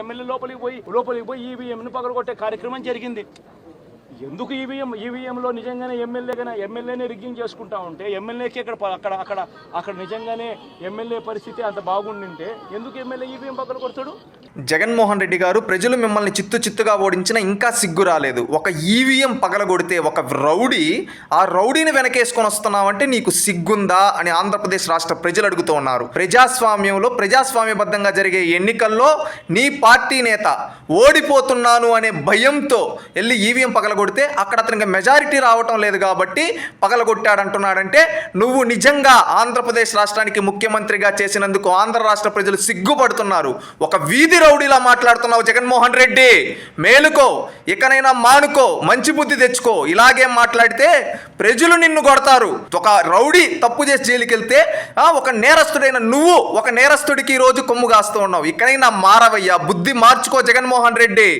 MLA లోపలికి పోయి లోపలికి పోయి ఈవీఎంను పగలగొట్టే కార్యక్రమం జరిగింది. ఎందుకు ఈవీఎం ఈవీఎంలో నిజంగానే ఎమ్మెల్యేగానే ఎమ్మెల్యేనే రిగ్గింగ్ చేసుకుంటా ఉంటే ఎమ్మెల్యేకి అక్కడ అక్కడ అక్కడ అక్కడ నిజంగానే ఎమ్మెల్యే పరిస్థితి అంత బాగుండింటే ఎందుకు ఎమ్మెల్యే ఈవీఎం పక్కన కొడతాడు? జగన్మోహన్ రెడ్డి గారు ప్రజలు మిమ్మల్ని చిత్తు చిత్తుగా ఓడించిన ఇంకా సిగ్గు రాలేదు. ఒక ఈవీఎం పగలగొడితే ఒక రౌడీ ఆ రౌడీని వెనకేసుకొని వస్తున్నావంటే నీకు సిగ్గుందా అని ఆంధ్రప్రదేశ్ రాష్ట్ర ప్రజలు అడుగుతూ ఉన్నారు. ప్రజాస్వామ్యంలో ప్రజాస్వామ్యబద్ధంగా జరిగే ఎన్నికల్లో నీ పార్టీ నేత ఓడిపోతున్నాను అనే భయంతో వెళ్ళి ఈవీఎం పగలగొడితే అక్కడ అతనికి మెజారిటీ రావటం లేదు కాబట్టి పగలగొట్టాడంటున్నాడంటే నువ్వు నిజంగా ఆంధ్రప్రదేశ్ రాష్ట్రానికి ముఖ్యమంత్రిగా చేసినందుకు ఆంధ్ర రాష్ట్ర ప్రజలు సిగ్గుపడుతున్నారు. ఒక వీధి రౌడీలా మాట్లాడుతున్నావు జగన్మోహన్ రెడ్డి. మేలుకో ఇకనైనా మానుకో మంచి బుద్ధి తెచ్చుకో. ఇలాగే మాట్లాడితే ప్రజలు నిన్ను కొడతారు. ఒక రౌడీ తప్పు చేసి జైలుకి వెళ్తే ఒక నేరస్తుడైన నువ్వు ఒక నేరస్తుడికి ఈ రోజు కొమ్ము కాస్తూ ఉన్నావు. ఇకనైనా మారవయ్యా బుద్ధి మార్చుకో జగన్మోహన్ రెడ్డి.